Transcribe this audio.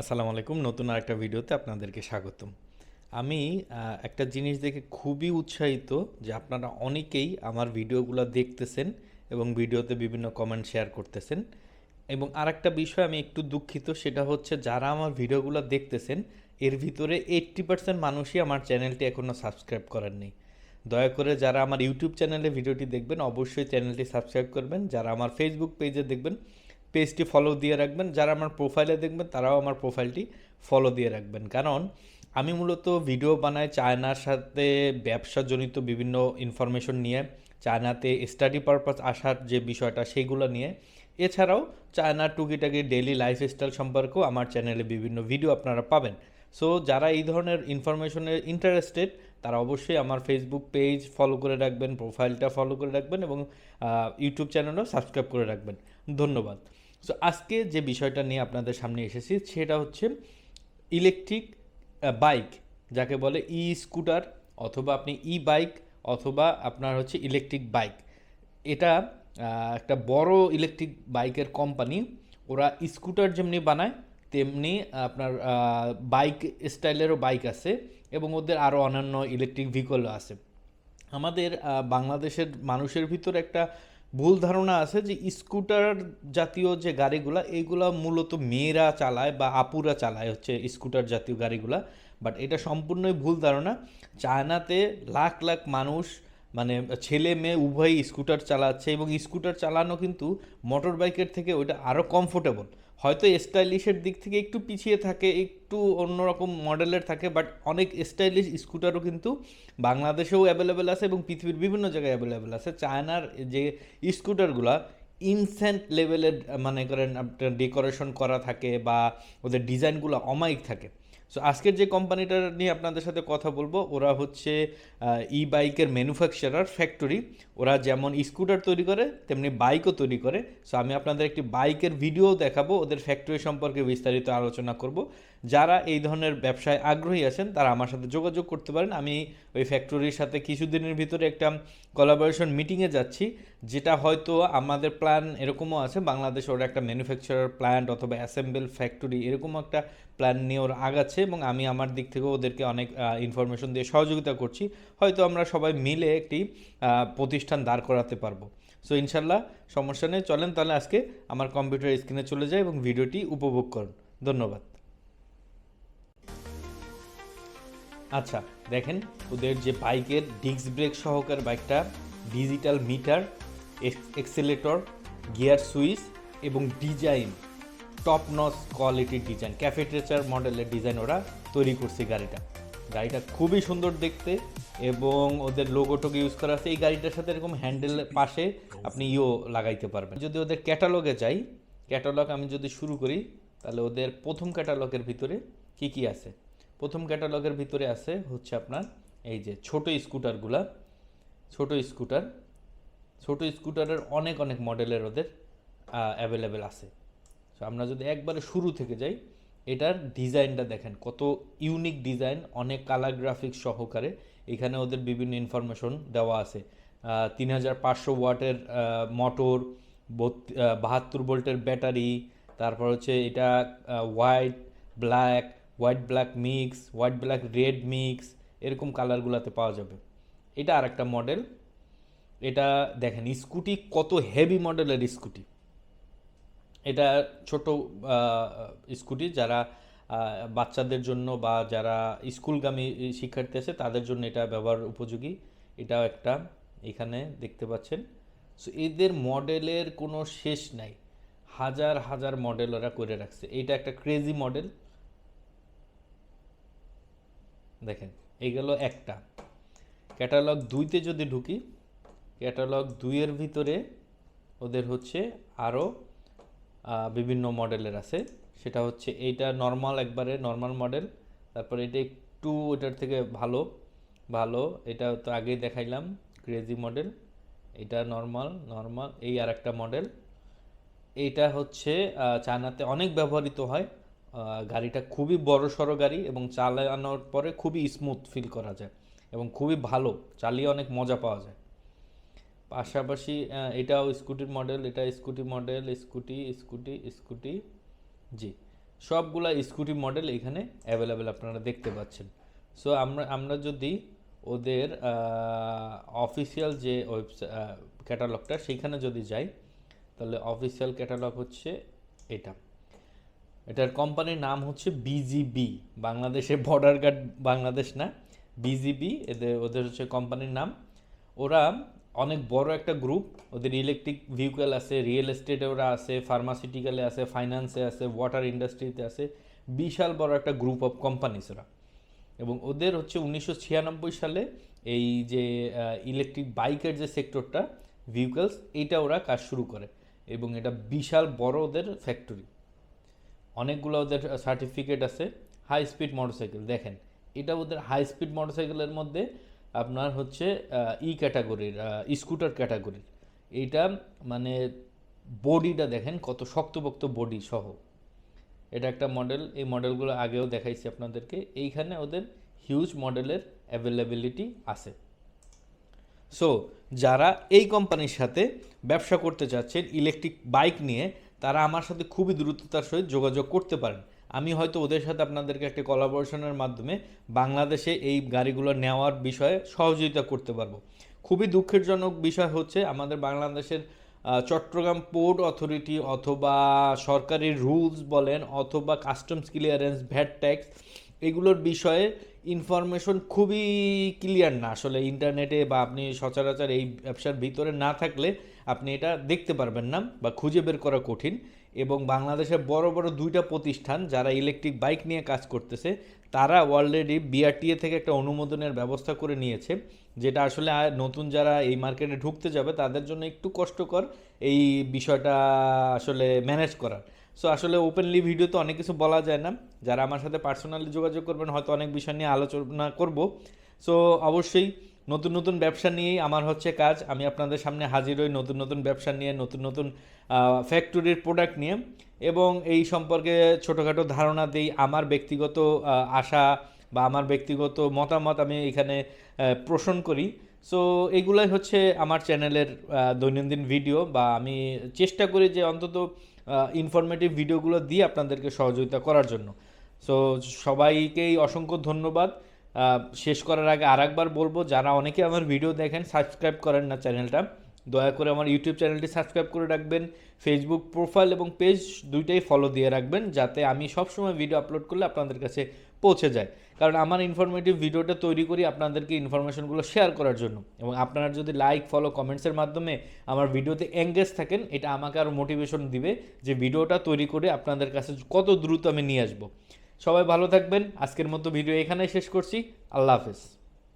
আসসালামু আলাইকুম, নতুন আরেকটা ভিডিওতে আপনাদেরকে স্বাগতম। আমি একটা জিনিস দেখে খুবই উৎসাহিত যে আপনারা অনেকেই আমার ভিডিওগুলো দেখতেছেন এবং ভিডিওতে বিভিন্ন কমেন্ট শেয়ার করতেছেন। এবং আর একটা বিষয় আমি একটু দুঃখিত, সেটা হচ্ছে যারা আমার ভিডিওগুলো দেখতেছেন, এর ভিতরে এইট্টি পার্সেন্ট মানুষই আমার চ্যানেলটি এখনও সাবস্ক্রাইব করেননি দয়া করে যারা আমার ইউটিউব চ্যানেলে ভিডিওটি দেখবেন, অবশ্যই চ্যানেলটি সাবস্ক্রাইব করবেন। যারা আমার ফেসবুক পেজে দেখবেন পেজটি ফলো দিয়ে রাখবেন। যারা আমার প্রোফাইলে দেখবেন, তারাও আমার প্রোফাইলটি ফলো দিয়ে রাখবেন। কারণ আমি মূলত ভিডিও বানাই চায়নার সাথে ব্যবসাজনিত বিভিন্ন ইনফরমেশন নিয়ে চায়নাতে স্টাডি পারপাস আসার যে বিষয়টা, সেগুলো নিয়ে। এছাড়াও চায়নার টুকিটাকি ডেইলি লাইফস্টাইল সম্পর্কেও আমার চ্যানেলে বিভিন্ন ভিডিও আপনারা পাবেন। সো যারা এই ধরনের ইনফরমেশনে ইন্টারেস্টেড তারা অবশ্যই আমার ফেসবুক পেজ ফলো করে রাখবেন প্রোফাইলটা ফলো করে রাখবেন এবং ইউটিউব চ্যানেলও সাবস্ক্রাইব করে রাখবেন। ধন্যবাদ। সো আজকে যে বিষয়টা নিয়ে আপনাদের সামনে এসেছি, সেটা হচ্ছে ইলেকট্রিক বাইক যাকে বলে ই স্কুটার অথবা আপনি ই বাইক অথবা আপনার হচ্ছে ইলেকট্রিক বাইক এটা একটা বড় ইলেকট্রিক বাইকের কোম্পানি ওরা স্কুটার যেমনি বানায়, তেমনি আপনার বাইক স্টাইলেরও বাইক আছে এবং ওদের আরও অন্যান্য ইলেকট্রিক ভেহিকলও আছে। আমাদের বাংলাদেশের মানুষের ভিতর একটা ভুল ধারণা আছে যে স্কুটার জাতীয় যে গাড়িগুলা, এইগুলা মূলত মেয়েরা চালায় বা আপুরা চালায় হচ্ছে স্কুটার জাতীয় গাড়িগুলা। বাট এটা সম্পূর্ণই ভুল ধারণা। চায়নাতে লাখ লাখ মানুষ মানে ছেলে মেয়ে উভয়ই স্কুটার চালাচ্ছে এবং স্কুটার চালানো কিন্তু মোটর বাইকের থেকে ওইটা আরও কমফোর্টেবল হয়তো স্টাইলিশের দিক থেকে একটু পিছিয়ে থাকে, একটু অন্যরকম মডেলের থাকে বাট অনেক স্টাইলিশ স্কুটারও কিন্তু বাংলাদেশেও অ্যাভেলেবেল আছে এবং পৃথিবীর বিভিন্ন জায়গায় অ্যাভেলেবেল আছে। চায়নার যে স্কুটারগুলা ইনসেন্ট লেভেলের মানে করেন ডেকোরেশন করা থাকে বা ওদের ডিজাইনগুলো অমায়িক থাকে। সো আজকের যে কোম্পানিটা নিয়ে আপনাদের সাথে কথা বলব, ওরা হচ্ছে ই বাইকের ম্যানুফ্যাকচারার ফ্যাক্টরি ওরা যেমন স্কুটার তৈরি করে, তেমনি বাইকও তৈরি করে। সো আমি আপনাদের একটি বাইকের ভিডিও দেখাবো, ওদের ফ্যাক্টরি সম্পর্কে বিস্তারিত আলোচনা করব। যারা এই ধরনের ব্যবসায় আগ্রহী আছেন, তারা আমার সাথে যোগাযোগ করতে পারেন। আমি ওই ফ্যাক্টরির সাথে কিছুদিনের ভিতরে একটা কোলাবোরেশন মিটিংয়ে যাচ্ছি। যেটা হয়তো আমাদের প্ল্যান এরকমও আছে, বাংলাদেশে ওরা একটা ম্যানুফ্যাকচারার প্ল্যান্ট অথবা অ্যাসেম্বল ফ্যাক্টরি এরকম একটা প্ল্যান নিয়ে ওরা আগাচ্ছে এবং আমি আমার দিক থেকেও ওদেরকে অনেক ইনফরমেশন দিয়ে সহযোগিতা করছি। হয়তো আমরা সবাই মিলে একটি প্রতিষ্ঠান দাঁড় করাতে পারব। সো ইনশাল্লাহ সমস্যা নেই। চলেন তাহলে আজকে আমার কম্পিউটার স্ক্রিনে চলে যায় এবং ভিডিওটি উপভোগ করুন। ধন্যবাদ। আচ্ছা দেখেন ওদের যে বাইকের ডিস্ক ব্রেক সহকার বাইকটা digital meter accelerator, gear switch এবং ডিজাইন টপ নস কোয়ালিটির ডিজাইন ক্যাফেটেচার মডেলের ডিজাইন ওরা তৈরি করছে গাড়িটা। গাড়িটা খুবই সুন্দর দেখতে এবং ওদের লোগো টোগো ইউজ করা আছে। এই গাড়িটার সাথে এরকম হ্যান্ডেল পাশে আপনি ইও লাগাইতে পারবেন। যদি ওদের ক্যাটালগে যাই ক্যাটালগ আমি যদি শুরু করি, তাহলে ওদের প্রথম ক্যাটালগের ভিতরে কি কি আছে? প্রথম ক্যাটালগের ভিতরে আছে হচ্ছে আপনার এই যে ছোট স্কুটারগুলা ছোট স্কুটার ছোট স্কুটারের অনেক অনেক মডেলের ওদের অ্যাভেলেবেল আছে। সো আমরা যদি একবারে শুরু থেকে যাই, এটার ডিজাইনটা দেখেন, কত ইউনিক ডিজাইন অনেক কালার গ্রাফিক্স সহকারে। এখানে ওদের বিভিন্ন ইনফরমেশন দেওয়া আছে। তিন হাজার পাঁচশো ওয়াটের মোটর বাহাত্তর ভোল্টের ব্যাটারি, তারপর হচ্ছে এটা white black white black mix white black red mix এরকম কালারগুলোতে পাওয়া যাবে। এটা আরেকটা মডেল এটা দেখেন, স্কুটি কত হেভি মডেলের স্কুটি। এটা ছোট স্কুটি যারা বাচ্চাদের জন্য বা যারা স্কুলগামী শিক্ষার্থী আছে, তাদের জন্য এটা ব্যবহার উপযোগী। এটাও একটা এখানে দেখতে পাচ্ছেন। সো এদের মডেলের কোনো শেষ নাই। হাজার হাজার মডেল ওরা করে রাখছে। এটা একটা ক্রেজি মডেল দেখেন এইগুলো একটা। ক্যাটালগ দুইতে যদি ঢুকি ক্যাটালগ দুইয়ের ভিতরে ওদের হচ্ছে আরও বিভিন্ন মডেলের আছে। সেটা হচ্ছে এইটা নর্মাল একবারে নর্মাল মডেল তারপর এটা একটু ওটার থেকে ভালো ভালো। এটা তো আগেই দেখাইলাম ক্রেজি মডেল এটা নর্মাল নর্মাল এই আর একটা মডেল এইটা হচ্ছে চায়নাতে অনেক ব্যবহৃত হয়। গাড়িটা খুবই বড় সড়ো গাড়ি এবং চালানোর পরে খুবই স্মুথ ফিল করা যায় এবং খুবই ভালো। চালিয়ে অনেক মজা পাওয়া যায়। পাশাপাশি এটাও স্কুটির মডেল, এটা scooty model, scooty scooty scooty, জি। সবগুলা স্কুটি মডেল এখানে অ্যাভেলেবেল আপনারা দেখতে পাচ্ছেন। সো আমরা আমরা যদি ওদের অফিসিয়াল যে ওয়েবসাইট ক্যাটালগটা সেইখানে যদি যাই, তাহলে অফিসিয়াল ক্যাটালগ হচ্ছে এটা। এটার কোম্পানির নাম হচ্ছে বিজিবি বাংলাদেশে বর্ডার গার্ড বাংলাদেশ না বিজিবি এদের, ওদের হচ্ছে কোম্পানির নাম। ওরা অনেক বড় একটা গ্রুপ ওদের ইলেকট্রিক ভেহিকেল আছে রিয়েল এস্টেটে ওরা আছে ফার্মাসিউটিক্যালে আছে ফাইন্যান্সে আছে ওয়াটার ইন্ডাস্ট্রিতে আছে, বিশাল বড় একটা গ্রুপ অফ কোম্পানিস ওরা এবং ওদের হচ্ছে উনিশশো ছিয়ানব্বই সালে এই যে ইলেকট্রিক বাইকের যে সেক্টরটা ভেহিকেলস এইটা ওরা কাজ শুরু করে। এবং এটা বিশাল বড় ওদের ফ্যাক্টরি অনেকগুলো ওদের সার্টিফিকেট আছে হাই স্পিড মোটরসাইকেল দেখেন। এটা ওদের হাই স্পিড মোটরসাইকেলের মধ্যে আপনার হচ্ছে ই ক্যাটাগরির স্কুটার ক্যাটাগরির এইটা মানে বডিটা দেখেন কত শক্তপোক্ত বডি সহ। এটা একটা মডেল এই মডেলগুলো আগেও দেখাইছি আপনাদেরকে। এইখানে ওদের হিউজ মডেলের অ্যাভেলেবিলিটি আছে। সো যারা এই কোম্পানির সাথে ব্যবসা করতে চাচ্ছেন ইলেকট্রিক বাইক নিয়ে, তারা আমার সাথে খুবই দ্রুততার সহিত যোগাযোগ করতে পারেন। আমি হয়তো ওদের সাথে আপনাদেরকে একটা কোলাবোরেশনের মাধ্যমে বাংলাদেশে এই গাড়িগুলো নেওয়ার বিষয়ে সহযোগিতা করতে পারব। খুবই দুঃখের জনক বিষয় হচ্ছে আমাদের বাংলাদেশের চট্টগ্রাম পোর্ট অথরিটি অথবা সরকারি রুলস বলেন অথবা কাস্টমস ক্লিয়ারেন্স ভ্যাট ট্যাক্স এগুলোর বিষয়ে ইনফরমেশন খুবই ক্লিয়ার না। আসলে ইন্টারনেটে বা আপনি সচরাচর এই ব্যবসার ভিতরে না থাকলে আপনি এটা দেখতে পারবেন না বা খুঁজে বের করা কঠিন। এবং বাংলাদেশের বড় বড় দুইটা প্রতিষ্ঠান যারা ইলেকট্রিক বাইক নিয়ে কাজ করতেছে, তারা অলরেডি বিআরটিএ থেকে একটা অনুমোদনের ব্যবস্থা করে নিয়েছে, যেটা আসলে নতুন যারা এই মার্কেটে ঢুকতে যাবে, তাদের জন্য একটু কষ্টকর এই বিষয়টা আসলে ম্যানেজ করার। সো আসলে ওপেনলি ভিডিওতে অনেক কিছু বলা যায় না। যারা আমার সাথে পার্সোনালি যোগাযোগ করবেন, হয়তো অনেক বিষয় নিয়ে আলোচনা করব। সো অবশ্যই নতুন নতুন ব্যবসা নিয়েই আমার হচ্ছে কাজ। আমি আপনাদের সামনে হাজির হই নতুন নতুন ব্যবসা নিয়ে, নতুন নতুন ফ্যাক্টরির প্রোডাক্ট নিয়ে এবং এই সম্পর্কে ছোটোখাটো ধারণা দিই। আমার ব্যক্তিগত আশা বা আমার ব্যক্তিগত মতামত আমি এখানে পোষণ করি। সো এগুলাই হচ্ছে আমার চ্যানেলের দৈনন্দিন ভিডিও বা আমি চেষ্টা করি যে অন্তত ইনফরমেটিভ ভিডিওগুলো দিয়ে আপনাদেরকে সহযোগিতা করার জন্য। সো সবাইকেই অসংখ্য ধন্যবাদ। শেষ করার আগে আরেকবার বলব, যারা অনেকে আমার ভিডিও দেখেন সাবস্ক্রাইব করেন না চ্যানেলটা দয়া করে আমার ইউটিউব চ্যানেলটি সাবস্ক্রাইব করে রাখবেন ফেসবুক প্রোফাইল এবং পেজ দুইটাই ফলো দিয়ে রাখবেন, যাতে আমি সবসময় ভিডিও আপলোড করলে আপনাদের কাছে পৌঁছে যায়। কারণ আমার ইনফরমেটিভ ভিডিওটা তৈরি করি আপনাদেরকে ইনফরমেশনগুলো শেয়ার করার জন্য। এবং আপনারা যদি লাইক ফলো কমেন্টসের মাধ্যমে আমার ভিডিওতে এঙ্গেজ থাকেন, এটা আমাকে আরও মোটিভেশন দিবে যে ভিডিওটা তৈরি করে আপনাদের কাছে কত দ্রুত আমি নিয়ে আসব। সবাই ভালো থাকবেন। আজকের মতো ভিডিও এখানেই শেষ করছি। আল্লাহ হাফেজ।